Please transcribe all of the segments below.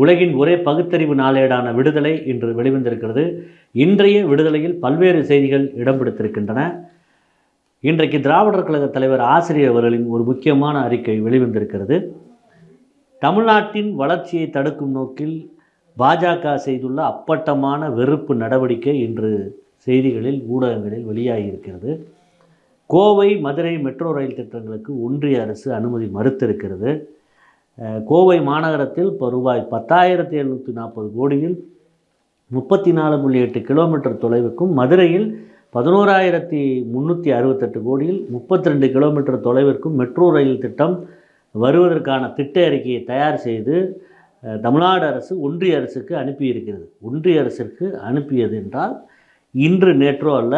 உலகின் ஒரே பகுத்தறிவு நாளேடான விடுதலை இன்று வெளிவந்திருக்கிறது. இன்றைய விடுதலையில் பல்வேறு செய்திகள் இடம் பிடித்திருக்கின்றன இன்றைக்கு திராவிடர் கழக தலைவர் ஆசிரியர் அவர்களின் ஒரு முக்கியமான அறிக்கை வெளிவந்திருக்கிறது. தமிழ்நாட்டின் வளர்ச்சியை தடுக்கும் நோக்கில் பாஜக செய்துள்ள அப்பட்டமான வெறுப்பு நடவடிக்கை இன்று செய்திகளில் ஊடகங்களில் வெளியாகியிருக்கிறது. கோவை மதுரை மெட்ரோ ரயில் திட்டங்களுக்கு ஒன்றிய அரசு அனுமதி மறுத்திருக்கிறது. கோவை மாநகரத்தில் இப்போ ரூபாய் பத்தாயிரத்தி எழுநூற்றி நாற்பது கோடியில் முப்பத்தி நாலு புள்ளி எட்டு கிலோமீட்டர் தொலைவுக்கும் மதுரையில் பதினோராயிரத்தி முந்நூற்றி அறுபத்தெட்டு கோடியில் முப்பத்தி ரெண்டு கிலோமீட்டர் தொலைவிற்கும் மெட்ரோ ரயில் திட்டம் வருவதற்கான திட்ட அறிக்கையை தயார் செய்து தமிழ்நாடு அரசு ஒன்றிய அரசுக்கு அனுப்பியிருக்கிறது. ஒன்றிய அரசிற்கு அனுப்பியது என்றால் இன்று நேற்றோ அல்ல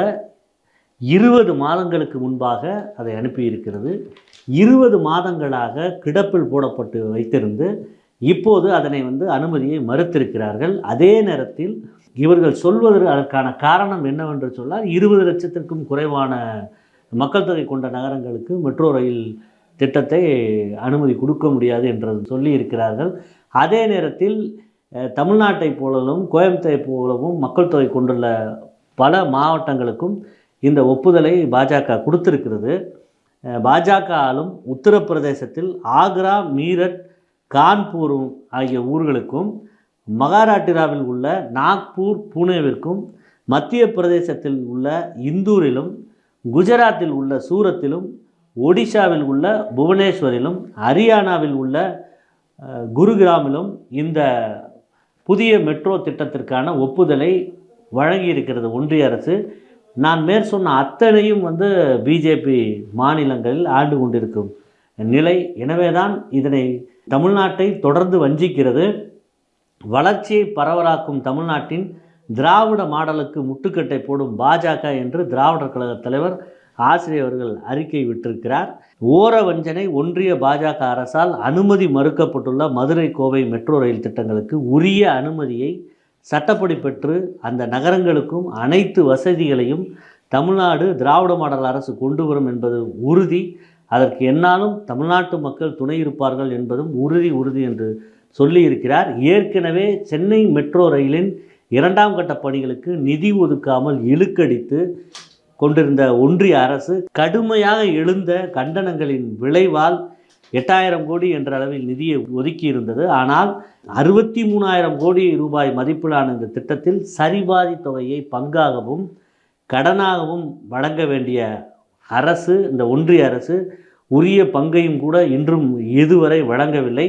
இருபது மாதங்களுக்கு முன்பாக அதை அனுப்பியிருக்கிறது. இருபது மாதங்களாக கிடப்பில் போடப்பட்டு வைத்திருந்து இப்போது அதனை வந்து அனுமதியை மறுத்திருக்கிறார்கள். அதே நேரத்தில் இவர்கள் சொல்வதற்கு அதற்கான காரணம் என்னவென்று சொன்னால் இருபது லட்சத்திற்கும் குறைவான மக்கள் தொகை கொண்ட நகரங்களுக்கு மெட்ரோ ரயில் திட்டத்தை அனுமதி கொடுக்க முடியாது என்று சொல்லி இருக்கிறார்கள் அதே நேரத்தில் தமிழ்நாட்டை போலவும் கோயம்புத்தூரை போலவும் மக்கள் தொகை கொண்டுள்ள பல மாவட்டங்களுக்கும் இந்த ஒப்புதலை பாஜக கொடுத்திருக்கிறது. அஹ், பாஜக ஆளும் உத்தரப்பிரதேசத்தில் ஆக்ரா மீரட் கான்பூர் ஆகிய ஊர்களுக்கும் மகாராட்டிராவில் உள்ள நாக்பூர் புனேவிற்கும் மத்திய பிரதேசத்தில் உள்ள இந்தூரிலும் குஜராத்தில் உள்ள சூரத்திலும் ஒடிஷாவில் உள்ள புவனேஸ்வரிலும் ஹரியானாவில் உள்ள குருகிராமிலும் இந்த புதிய மெட்ரோ திட்டத்திற்கான ஒப்புதலை வழங்கியிருக்கிறது ஒன்றிய அரசு. நான் மேற் சொன்ன அத்தனையும் வந்து பிஜேபி மாநிலங்களில் ஆண்டு கொண்டிருக்கும் நிலை. எனவே தான் இதனை தமிழ்நாட்டை தொடர்ந்து வஞ்சிக்கிறது. வளர்ச்சியை பரவலாக்கும் தமிழ்நாட்டின் திராவிட மாடலுக்கு முட்டுக்கட்டை போடும் பாஜக என்று திராவிடர் கழக தலைவர் ஆசிரியர் அவர்கள் அறிக்கை விட்டிருக்கிறார். ஓர வஞ்சனை ஒன்றிய பாஜக அரசால் அனுமதி மறுக்கப்பட்டுள்ள மதுரை கோவை மெட்ரோ ரயில் திட்டங்களுக்கு உரிய அனுமதியை சட்டப்படி பெற்று அந்த நகரங்களுக்கும் அனைத்து வசதிகளையும் தமிழ்நாடு திராவிட மாடல் அரசு கொண்டு வரும் என்பது உறுதி. அதற்கு என்னாலும் தமிழ்நாட்டு மக்கள் துணை இருப்பார்கள் என்பதும் உறுதி உறுதி என்று சொல்லியிருக்கிறார். ஏற்கனவே சென்னை மெட்ரோ ரயிலின் இரண்டாம் கட்ட பணிகளுக்கு நிதி ஒதுக்காமல் இழுக்கடித்து கொண்டிருந்த ஒன்றிய அரசு கடுமையாக எழுந்த கண்டனங்களின் விளைவால் எட்டாயிரம் கோடி என்ற அளவில் நிதியை ஒதுக்கி இருந்தது ஆனால் அறுபத்தி மூணாயிரம் கோடி ரூபாய் மதிப்பிலான இந்த திட்டத்தில் சரிபாதி தொகையை பங்காகவும் கடனாகவும் வழங்க வேண்டிய அரசு இந்த ஒன்றிய அரசு உரிய பங்கையும் கூட இன்றும் இதுவரை வழங்கவில்லை.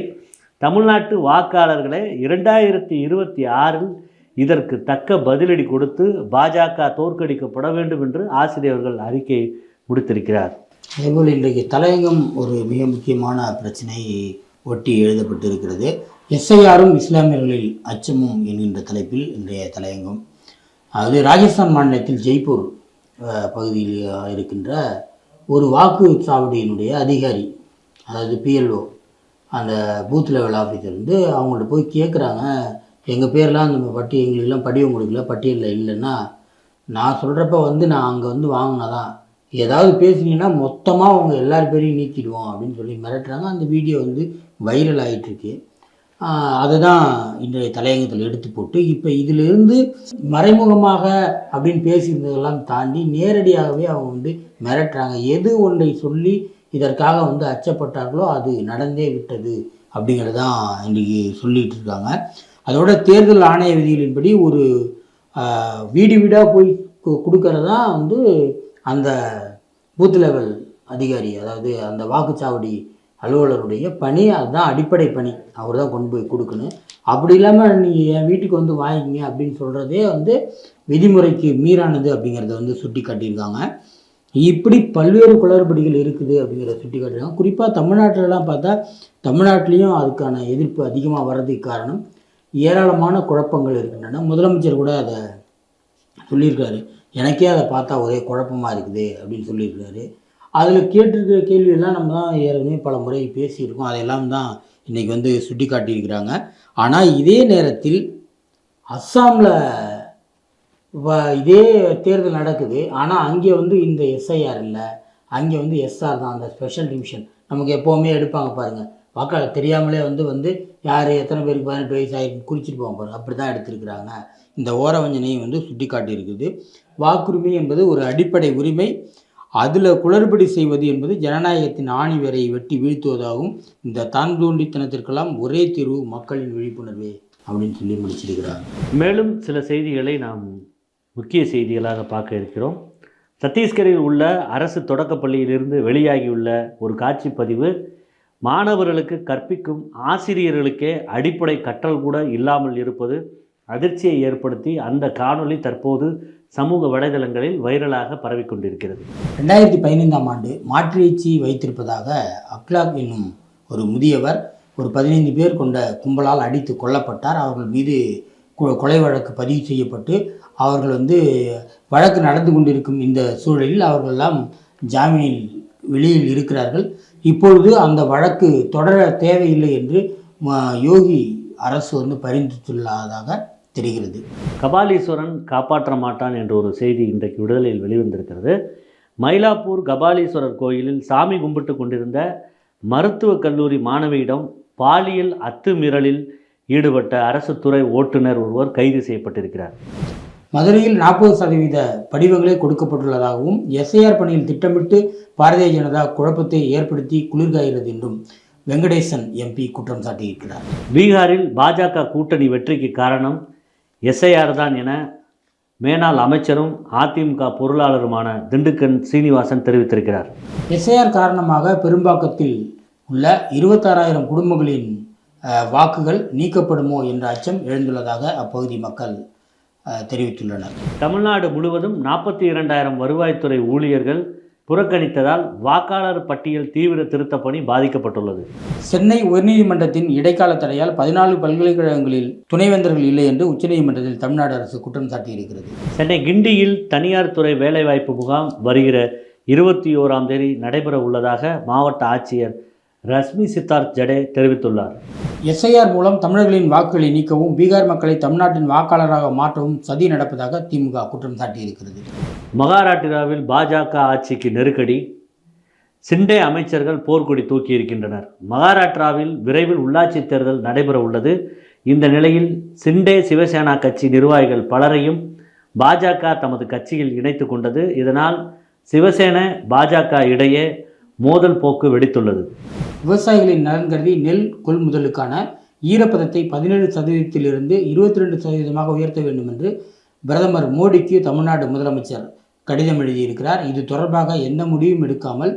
தமிழ்நாட்டு வாக்காளர்களே இரண்டாயிரத்தி இருபத்தி ஆறில் இதற்கு தக்க பதிலடி கொடுத்து பாஜக தோற்கடிக்கப்பட வேண்டும் என்று ஆசிரியர்கள் அறிக்கை முடித்திருக்கிறார். அதேபோல் இன்றைக்கு தலையங்கம் ஒரு மிக முக்கியமான பிரச்சனை ஒட்டி எழுதப்பட்டிருக்கிறது. எஸ்ஐஆரும் இஸ்லாமியர்களில் அச்சமும் என்கின்ற தலைப்பில் இன்றைய தலையங்கம். அது ராஜஸ்தான் மாநிலத்தில் ஜெய்ப்பூர் பகுதியில் இருக்கின்ற ஒரு வாக்குச்சாவடியினுடைய அதிகாரி அதாவது பிஎல்ஓ அந்த பூத் லெவல் ஆஃபீஸர் வந்து அவங்கள்ட்ட போய் கேட்குறாங்க எங்கள் பேர்லாம் அந்த பட்டி எங்களுக்கெல்லாம் படிவம் கொடுக்கல பட்டியலில் இல்லைன்னா நான் சொல்கிறப்ப வந்து நான் அங்கே வந்து வாங்கினதான். ஏதாவது பேசுனீங்கன்னா மொத்தமாக அவங்க எல்லார் பேரையும் நீக்கிடுவோம் அப்படின்னு சொல்லி மிரட்டுறாங்க. அந்த வீடியோ வந்து வைரல் ஆகிட்டுருக்கு அதை தான் இன்றைய தலையங்கத்தில் எடுத்து போட்டு இப்போ இதிலிருந்து மறைமுகமாக அப்படின்னு பேசியிருந்ததெல்லாம் தாண்டி நேரடியாகவே அவங்க வந்து மிரட்டுறாங்க. எது ஒன்றை சொல்லி இதற்காக வந்து அச்சப்பட்டார்களோ அது நடந்தே விட்டது அப்படிங்கிறது தான் இன்றைக்கி சொல்லிகிட்டு இருக்காங்க அதோட தேர்தல் ஆணைய விதிகளின்படி ஒரு வீடு வீடாக போய் கு- வந்து அந்த பூத் லெவல் அதிகாரி அதாவது அந்த வாக்குச்சாவடி அலுவலருடைய பணி அதுதான் அடிப்படை பணி. அவர் தான் கொண்டு போய் கொடுக்கணும். அப்படி இல்லாமல் நீங்கள் என் வீட்டுக்கு வந்து வாங்கிங்க அப்படின்னு சொல்கிறதே வந்து விதிமுறைக்கு மீறானது அப்படிங்கிறத வந்து சுட்டி காட்டியிருக்காங்க இப்படி பல்வேறு குளறுபடிகள் இருக்குது அப்படிங்கிறத சுட்டி காட்டியிருக்காங்க குறிப்பாக தமிழ்நாட்டிலலாம் பார்த்தா தமிழ்நாட்டிலையும் அதுக்கான எதிர்ப்பு அதிகமாக வர்றதுக்கு காரணம் ஏராளமான குழப்பங்கள் இருக்கின்றன. முதலமைச்சர் கூட அதை சொல்லியிருக்காரு. எனக்கே அதை பார்த்தா ஒரே குழப்பமாக இருக்குது அப்படின்னு சொல்லியிருக்காரு அதில் கேட்டிருக்கிற கேள்வியெல்லாம் நம்ம தான் ஏற்கனவே பல முறை பேசியிருக்கோம். அதையெல்லாம் தான் இன்றைக்கி வந்து சுட்டி காட்டியிருக்கிறாங்க ஆனால் இதே நேரத்தில் அஸ்ஸாமில் இதே தேர்தல் நடக்குது. ஆனால் அங்கே வந்து இந்த எஸ்ஐஆர் இல்லை. அங்கே வந்து எஸ்ஆர் தான் அந்த ஸ்பெஷல் டிவிஷன். நமக்கு எப்போவுமே எடுப்பாங்க பாருங்கள் வாக்காளர் தெரியாமலே வந்து வந்து யார் எத்தனை பேருக்கு பதினெட்டு வயசு ஆகி குறிச்சிட்டு போவாங்க பாருங்க அப்படி தான் எடுத்திருக்கிறாங்க. இந்த ஓரவஞ்சனையும் வந்து சுட்டி காட்டியிருக்குது வாக்குரிமை என்பது ஒரு அடிப்படை உரிமை. அதில் குளறுபடி செய்வது என்பது ஜனநாயகத்தின் ஆணி வேரை வெட்டி வீழ்த்துவதாகவும் இந்த தான் தோண்டித்தனத்திற்கெல்லாம் ஒரே தீர்வு மக்களின் விழிப்புணர்வே அப்படின்னு சொல்லி முடிச்சிருக்கிறார். மேலும் சில செய்திகளை நாம் முக்கிய செய்திகளாக பார்க்க இருக்கிறோம். சத்தீஸ்கரில் உள்ள அரசு தொடக்கப்பள்ளியிலிருந்து வெளியாகியுள்ள ஒரு காட்சி பதிவு மாணவர்களுக்கு கற்பிக்கும் ஆசிரியர்களுக்கே அடிப்படை கற்றல் கூட இல்லாமல் இருப்பது அதிர்ச்சியை ஏற்படுத்தி அந்த காணொளி தற்போது சமூக வலைதளங்களில் வைரலாக பரவிக்கொண்டிருக்கிறது. ரெண்டாயிரத்தி பதினைந்தாம் ஆண்டு மாற்றியச்சி வைத்திருப்பதாக அக்லாக் என்னும் ஒரு முதியவர் ஒரு பதினைந்து பேர் கொண்ட கும்பலால் அடித்து கொல்லப்பட்டார். அவர்கள் மீது கொலை வழக்கு பதிவு செய்யப்பட்டு அவர்கள் வந்து வழக்கு நடந்து கொண்டிருக்கும் இந்த சூழலில் அவர்களெல்லாம் ஜாமீனில் வெளியில் இருக்கிறார்கள். இப்பொழுது அந்த வழக்கு தொடர தேவையில்லை என்று ம- யோகி அரசு வந்து பரிந்துள்ளதாக தெரிகிறது. கபாலீஸ்வரன் காப்பாற்ற மாட்டான் என்ற ஒரு செய்தி இன்றைக்கு விடுதலையில் வெளிவந்திருக்கிறது. மயிலாப்பூர் கபாலீஸ்வரர் கோயிலில் சாமி கும்பிட்டு கொண்டிருந்த மருத்துவக் கல்லூரி மாணவியிடம் பாலியல் அத்துமீறலில் ஈடுபட்ட அரசு துறை ஓட்டுநர் ஒருவர் கைது செய்யப்பட்டிருக்கிறார். மதுரையில் நாற்பது சதவீத படிவங்களே கொடுக்கப்பட்டுள்ளதாகவும் எஸ்ஐஆர் பணியில் திட்டமிட்டு பாரதிய ஜனதா குழப்பத்தை ஏற்படுத்தி குளிர்காய்கிறது என்றும் வெங்கடேசன் எம்பி குற்றம் சாட்டியிருக்கிறார். பீகாரில் பாஜக கூட்டணி வெற்றிக்கு காரணம் எஸ்ஐஆர் தான் என மேனாள் அமைச்சரும் அதிமுக பொருளாளருமான திண்டுக்கன் சீனிவாசன் தெரிவித்திருக்கிறார். எஸ்ஐஆர் காரணமாக பெரும்பாக்கத்தில் உள்ள இருபத்தாறாயிரம் குடும்பங்களின் வாக்குகள் நீக்கப்படுமோ என்ற அச்சம் எழுந்துள்ளதாக அப்பகுதி மக்கள் தெரிவித்துள்ளனர். தமிழ்நாடு முழுவதும் நாற்பத்தி இரண்டாயிரம் வருவாய்த்துறை ஊழியர்கள் புறக்கணித்ததால் வாக்காளர் பட்டியல் தீவிர திருத்தப் பணி பாதிக்கப்பட்டுள்ளது. சென்னை உயர்நீதிமன்றத்தின் இடைக்கால தடையால் பதினாலு பல்கலைக்கழகங்களில் துணைவேந்தர்கள் இல்லை என்று உச்சநீதிமன்றத்தில் தமிழ்நாடு அரசு குற்றம் சாட்டியிருக்கிறது. சென்னை கிண்டியில் தனியார் துறை வேலைவாய்ப்பு முகாம் வருகிற இருபத்தி ஓராம் தேதி நடைபெற உள்ளதாக மாவட்ட ஆட்சியர் ரஷ்மி சித்தார்த் ஜடே தெரிவித்துள்ளார். எஸ்ஐஆர் மூலம் தமிழர்களின் வாக்குகளை நீக்கவும் பீகார் மக்களை தமிழ்நாட்டின் வாக்காளராக மாற்றவும் சதி நடப்பதாக திமுக குற்றம் சாட்டியிருக்கிறது. மகாராஷ்டிராவில் பாஜக ஆட்சிக்கு நெருக்கடி. சிண்டே அமைச்சர்கள் போர்க்கொடி தூக்கியிருக்கின்றனர். மகாராஷ்டிராவில் விரைவில் உள்ளாட்சித் தேர்தல் நடைபெற உள்ளது. இந்த நிலையில் சிண்டே சிவசேனா கட்சி நிர்வாகிகள் பலரையும் பாஜக தமது கட்சியில் இணைத்து கொண்டது. இதனால் சிவசேன பாஜக இடையே மோதல் போக்கு வெடித்துள்ளது. விவசாயிகளின் நலன் கருதி நெல் கொள்முதலுக்கான ஈரப்பதத்தை பதினேழு சதவீதத்திலிருந்து இருபத்தி ரெண்டு சதவீதமாக உயர்த்த வேண்டும் என்று பிரதமர் மோடிக்கு தமிழ்நாடு முதலமைச்சர் கடிதம் எழுதியிருக்கிறார். இது தொடர்பாக எந்த முடிவும் எடுக்காமல்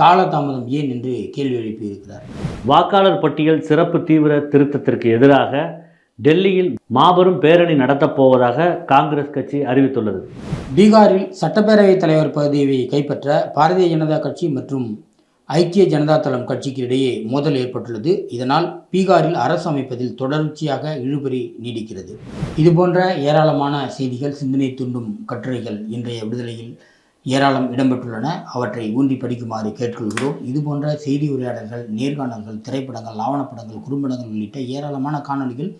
காலதாமதம் ஏன் என்று கேள்வி எழுப்பியிருக்கிறார். வாக்காளர் பட்டியல் சிறப்பு தீவிர திருத்தத்திற்கு எதிராக டெல்லியில் மாபெரும் பேரணி நடத்தப் போவதாக காங்கிரஸ் கட்சி அறிவித்துள்ளது. பீகாரில் சட்டப்பேரவைத் தலைவர் பதவியை கைப்பற்ற பாரதிய ஜனதா கட்சி மற்றும் ஐக்கிய ஜனதா தளம் கட்சிக்கு இடையே மோதல் ஏற்பட்டுள்ளது. இதனால் பீகாரில் அரசு அமைப்பதில் தொடர்ச்சியாக இழுபறி நீடிக்கிறது. இதுபோன்ற ஏராளமான செய்திகள் சிந்தனை தூண்டும் கட்டுரைகள் இன்றைய விடுதலையில் ஏராளம் இடம்பெற்றுள்ளன. அவற்றை ஊன்றி படிக்குமாறு கேட்டுக்கொள்கிறோம். இதுபோன்ற செய்தி உரையாடல்கள் நேர்காணல்கள் திரைப்படங்கள் ஆவணப்படங்கள் குறும்படங்கள் உள்ளிட்ட ஏராளமான காணொளிகள்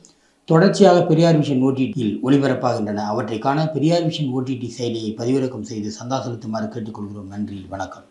தொடர்ச்சியாக பெரியார் விஷன் ஓடிடியில் ஒளிபரப்பாகின்றன. அவற்றை காண பெரியார் விஷன் ஓடிடி செயலியை பதிவிறக்கம் செய்து சந்தா செலுத்துமாறு கேட்டுக்கொள்கிறோம். நன்றி. வணக்கம்.